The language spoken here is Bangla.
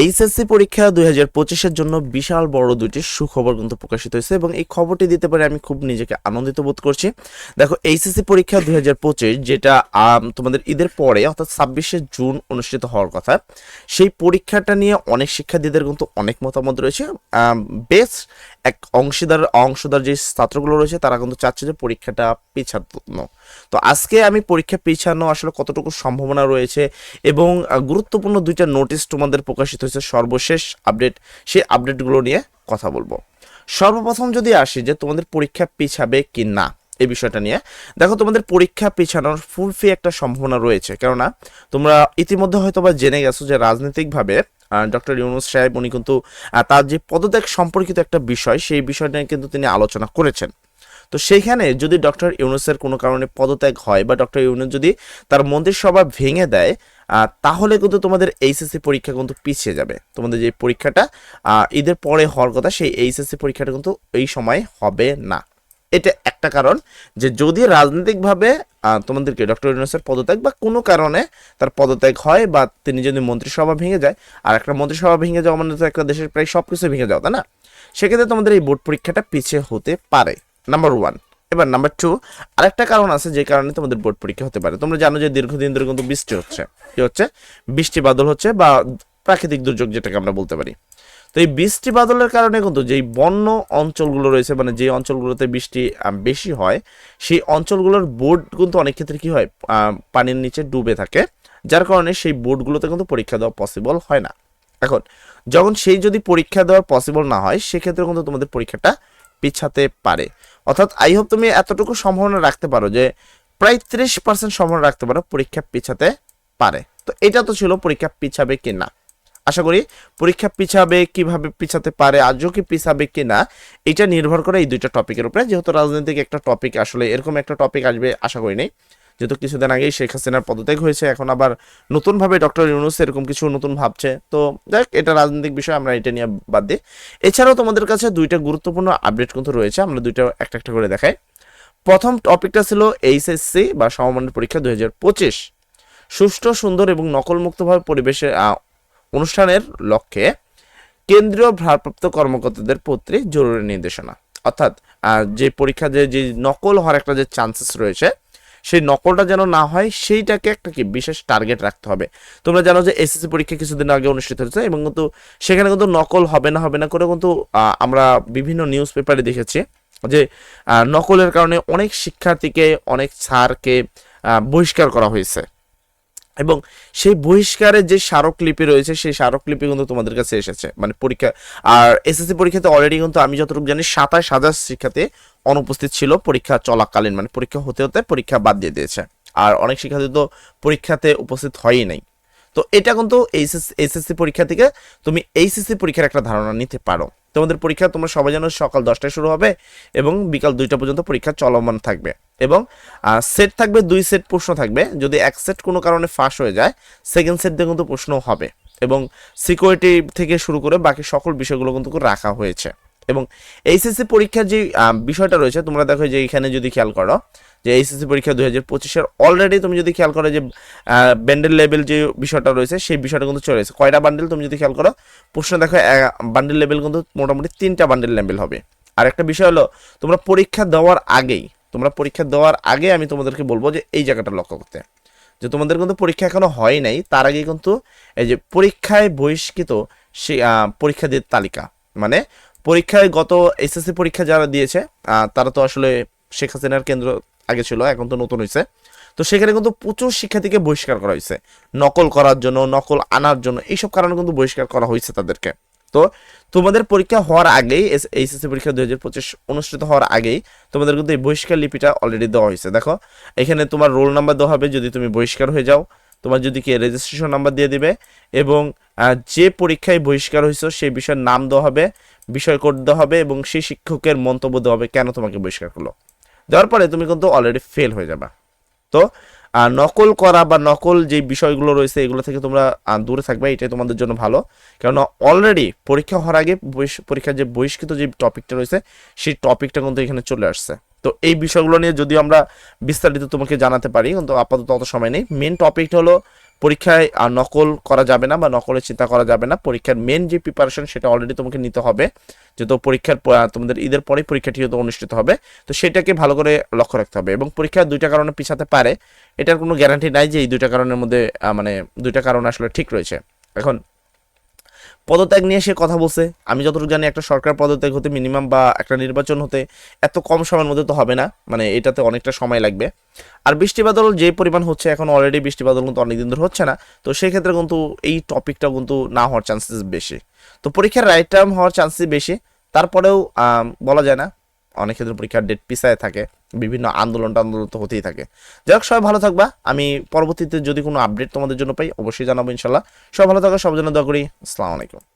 এইচএসসি পরীক্ষা দুই হাজার পঁচিশের জন্য বিশাল বড় দুইটি সুখবর কিন্তু প্রকাশিত হয়েছে এবং এই খবরটি দিতে পারে আমি খুব নিজেকে আনন্দিত বোধ করছি। দেখো, এইচএসসি পরীক্ষা দুই হাজার পঁচিশ যেটা তোমাদের ঈদের পরে, অর্থাৎ ছাব্বিশে জুন অনুষ্ঠিত হওয়ার কথা, সেই পরীক্ষাটা নিয়ে অনেক শিক্ষার্থীদের কিন্তু অনেক মতামত রয়েছে। বেশ এক অংশীদার, অংশদার যে ছাত্রগুলো রয়েছে, তারা কিন্তু চাচ্ছে যে পরীক্ষাটা পিছানো। তো আজকে আমি পরীক্ষা পিছানো আসলে কতটুকু সম্ভাবনা রয়েছে এবং গুরুত্বপূর্ণ দুইটা নোটিশ তোমাদের প্রকাশিত হয়েছে সর্বশেষ আপডেট সেই আপডেটগুলো নিয়ে কথা বলব। সর্বপ্রথম যদি আসি যে তোমাদের পরীক্ষা পিছাবে কি না, এই বিষয়টা নিয়ে। দেখো, তোমাদের পরীক্ষা পিছানোর ফুলফি একটা সম্ভাবনা রয়েছে। কেননা, তোমরা ইতিমধ্যে হয়তো বা জেনে গেছো যে রাজনৈতিকভাবে ডক্টর ইউনুস সাহেব, উনি কিন্তু তার যে পদত্যাগ সম্পর্কিত একটা বিষয়, সেই বিষয়টা নিয়ে কিন্তু তিনি আলোচনা করেছেন। তো সেইখানে যদি ডক্টর ইউনুসের কোনো কারণে পদত্যাগ হয় বা ডক্টর ইউনুস যদি তার মন্ত্রিসভা ভেঙে দেয় তাহলে কিন্তু তোমাদের এইচএসসি পরীক্ষা কিন্তু পিছিয়ে যাবে। তোমাদের যে পরীক্ষাটা ঈদের পরে হওয়ার কথা, সেই এইচএসসি পরীক্ষাটা কিন্তু এই সময় হবে না। এটা একটা কারণ যে যদি রাজনৈতিকভাবে তোমাদেরকে ডক্টর ইউনুসের পদত্যাগ বা কোনো কারণে তার পদত্যাগ হয় বা তিনি যদি মন্ত্রিসভা ভেঙে যায়, আর একটা মন্ত্রিসভা ভেঙে যাওয়া মানে তো একটা দেশের প্রায় সব কিছু ভেঙে যাওয়া, তাই না? সেক্ষেত্রে তোমাদের এই বোর্ড পরীক্ষাটা পিছিয়ে হতে পারে। নাম্বার ওয়ান এবার নাম্বার টু আরেকটা কারণ আছে যে কারণে তোমাদের বোর্ড পরীক্ষা হতে পারে। তোমরা জানো যে দীর্ঘদিন ধরে কিন্তু বৃষ্টি হচ্ছে। কি হচ্ছে? বৃষ্টি বাদল হচ্ছে বা প্রাকৃতিক দুর্যোগ যেটাকে আমরা বলতে পারি। তো এই বৃষ্টি বাদলের কারণে কিন্তু যেই বন্য অঞ্চলগুলো রয়েছে মানে যে অঞ্চলগুলোতে বৃষ্টি বেশি হয়, সেই অঞ্চলগুলোর বোর্ড কিন্তু অনেক ক্ষেত্রে কি হয়? পানির নিচে ডুবে থাকে। যার কারণে সেই বোর্ডগুলোতে কিন্তু পরীক্ষা দেওয়া পসিবল হয় না। এখন, যখন সেই যদি পরীক্ষা দেওয়া পসিবল না হয়, সেক্ষেত্রে কিন্তু তোমাদের পরীক্ষাটা পিছাতে পারে। অর্থাৎ আই হোপ তুমি এতটুকু সম্ভাবনা রাখতে পারো যে, প্রায় ত্রিশ পার্সেন্ট সম্ভাবনা রাখতে পারো পরীক্ষা পিছাতে পারে। তো এটা তো ছিল পরীক্ষা পিছাবে কি না। আশা করি পরীক্ষা পিছাবে কীভাবে পিছাতে পারে, আজও কি পিছাবে কি না, এটা নির্ভর করে এই দুইটা টপিকের উপরে। যেহেতু রাজনৈতিক একটা টপিক আসলে এরকম একটা টপিক আসবে, আশা করি নেই। যেহেতু কিছুদিন আগেই শেখ হাসিনার পদত্যাগ হয়েছে, এখন আবার নতুনভাবে ডক্টর ইউনুস এরকম কিছু নতুন ভাবছে। তো দেখ এটা রাজনৈতিক বিষয়, আমরা এটা নিয়ে বাদ দিই। এছাড়াও তোমাদের কাছে দুইটা গুরুত্বপূর্ণ আপডেট কিন্তু রয়েছে, আমরা দুইটা একটা একটা করে দেখাই। প্রথম টপিকটা ছিল এইচএসসি বা সমমানের পরীক্ষা দুই হাজার পঁচিশ। সুষ্ঠু, সুন্দর এবং নকলমুক্তভাবে পরিবেশে অনুষ্ঠানের লক্ষ্যে কেন্দ্রীয় ভারপ্রাপ্ত কর্মকর্তাদের প্রতি জরুরি নির্দেশনা। অর্থাৎ যে পরীক্ষা, যে নকল হওয়ার একটা যে চান্সেস রয়েছে সেই নকলটা যেন না হয়, সেইটাকে একটা কি বিশেষ টার্গেট রাখতে হবে। তোমরা জানো যে এসএসসি পরীক্ষা কিছুদিন আগে অনুষ্ঠিত হয়েছে এবং কিন্তু সেখানে কিন্তু নকল হবে না হবে না করে কিন্তু আমরা বিভিন্ন নিউজ পেপারে দেখেছি যে নকলের কারণে অনেক শিক্ষার্থীকে, অনেক স্যারকে বহিষ্কার করা হয়েছে। এবং সেই বহিষ্কারের যে স্মারকলিপি রয়েছে, সেই স্মারকলিপি কিন্তু তোমাদের কাছে এসেছে। মানে পরীক্ষা, আর এসএসসি পরীক্ষাতে অলরেডি কিন্তু আমি যতটুকু জানি, সাতাশ হাজার শিক্ষার্থী অনুপস্থিত ছিল পরীক্ষা চলাকালীন মানে পরীক্ষা হতে হতে পরীক্ষা বাদ দিয়ে দিয়েছে। আর অনেক শিক্ষার্থী তো পরীক্ষাতে উপস্থিত হয়ই নাই। তো এটা কিন্তু এইচএস এসএসসি পরীক্ষা থেকে তুমি এইচএসসি পরীক্ষার একটা ধারণা নিতে পারো। তোমাদের পরীক্ষা তোমরা সবাই জানো সকাল দশটায় শুরু হবে এবং বিকাল দুইটা পর্যন্ত পরীক্ষা চলমান থাকবে। এবং সেট থাকবে দুই সেট প্রশ্ন থাকবে। যদি এক সেট কোনো কারণে ফাঁস হয়ে যায় সেকেন্ড সেট দিয়ে কিন্তু প্রশ্ন হবে। এবং সিকিউরিটি থেকে শুরু করে বাকি সকল বিষয়গুলো কিন্তু রাখা হয়েছে। এবং এইচএসসি পরীক্ষার যে বিষয়টা রয়েছে, তোমরা দেখো যে এখানে যদি খেয়াল করো যে এইচএসসি পরীক্ষা দুই হাজার পঁচিশের অলরেডি তুমি যদি খেয়াল করো যে ব্যান্ডেল লেভেল যে বিষয়টা রয়েছে সেই বিষয়টা কিন্তু চলে এসেছে। কয়টা বান্ডেল তুমি যদি খেয়াল করো? প্রশ্ন দেখো বান্ডেল লেভেল কিন্তু মোটামুটি তিনটা বান্ডেল লেভেল হবে। আর একটা বিষয় হলো তোমরা পরীক্ষা দেওয়ার আগেই তোমরা পরীক্ষা দেওয়ার আগে আমি তোমাদেরকে বলব যে এই জায়গাটা লক্ষ্য করতে। যে তোমাদের কিন্তু পরীক্ষা এখনও হয় নাই তার আগে কিন্তু এই যে পরীক্ষায় বহিষ্কৃত আহ, পরীক্ষাদের তালিকা। মানে পরীক্ষায় গত এসএসসি পরীক্ষা যারা দিয়েছে তারা তো আসলে শেখ হাসিনার কেন্দ্র আগে ছিল, এখন তো নতুন হয়েছে তো সেখানে কিন্তু প্রচুর শিক্ষার্থীকে বহিষ্কার করা হয়েছে নকল করার জন্য, নকল আনার জন্য, এইসব কারণে কিন্তু বহিষ্কার করা হয়েছে তাদেরকে। তো তোমাদের পরীক্ষা হওয়ার আগেই এইচএসসি পরীক্ষা দুই হাজার পঁচিশ অনুষ্ঠিত হওয়ার আগেই তোমাদের কিন্তু এই বহিষ্কার লিপিটা অলরেডি দেওয়া হয়েছে দেখো, এখানে তোমার রোল নাম্বার দেওয়া হবে যদি তুমি বহিষ্কার হয়ে যাও। তোমার যদি কি রেজিস্ট্রেশন নাম্বার দিয়ে দিবে এবং যে পরীক্ষায় বহিষ্কার হয়েছে সেই বিষয়ের নাম দেওয়া হবে বিষয় কোড দেওয়া হবে এবং সেই শিক্ষকের মন্তব্য দেওয়া হবে কেন তোমাকে বহিষ্কার করল। দেওয়ার পরে তুমি কিন্তু অলরেডি ফেল হয়ে যাবে। তো আহ, নকল করা বা নকল যে বিষয়গুলো রয়েছে এগুলো থেকে তোমরা দূরে থাকবে এটাই তোমাদের জন্য ভালো। কারণ অলরেডি পরীক্ষা হওয়ার আগে পরীক্ষার যে বহিষ্কৃত যে টপিকটা রয়েছে সেই টপিকটা কিন্তু এখানে চলে আসছে। তো এই বিষয়গুলো নিয়ে যদিও আমরা বিস্তারিত তোমাকে জানাতে পারি কিন্তু আপাতত অত সময় নেই। মেন টপিকটা হলো পরীক্ষায় আর নকল করা যাবে না বা নকলের চিন্তা করা যাবে না। পরীক্ষার মেন যে প্রিপারেশন সেটা অলরেডি তোমাকে নিতে হবে। যেহেতু পরীক্ষার তোমাদের ঈদের পরেই পরীক্ষাটি হয়তো অনুষ্ঠিত হবে। তো সেটাকে ভালো করে লক্ষ্য রাখতে হবে এবং পরীক্ষা দুইটা কারণে পিছাতে পারে। এটার কোনো গ্যারান্টি নাই যে এই দুইটা কারণের মধ্যে মানে দুইটা কারণ আসলে ঠিক রয়েছে। এখন পদত্যাগ নিয়ে সে কথা বলছে। আমি যতটুকু জানি একটা সরকার পদত্যাগ হতে মিনিমাম বা একটা নির্বাচন হতে এত কম সময়ের মধ্যে তো হবে না। মানে এটাতে অনেকটা সময় লাগবে। আর বৃষ্টি বাদল যে পরিমাণ হচ্ছে, এখন অলরেডি বৃষ্টি বাদল কিন্তু অনেকদিন ধরে হচ্ছে না। তো সেক্ষেত্রে কিন্তু এই টপিকটা কিন্তু না হওয়ার চান্সেস বেশি। তো পরীক্ষার রাইট টার্ম হওয়ার চান্সেস বেশি। তারপরেও বলা যায় না অনেক ক্ষেত্রে পরীক্ষার ডেট পিছায় থাকে, বিভিন্ন আন্দোলন টান্দোলন তো হতেই থাকে। যাই হোক, সবাই ভালো থাকবা। আমি পরবর্তীতে যদি কোনো আপডেট তোমাদের জন্য পাই, অবশ্যই জানাব ইনশাল্লাহ। সবাই ভালো থাকো সব জন্য দোয়া করি। আসসালামু আলাইকুম।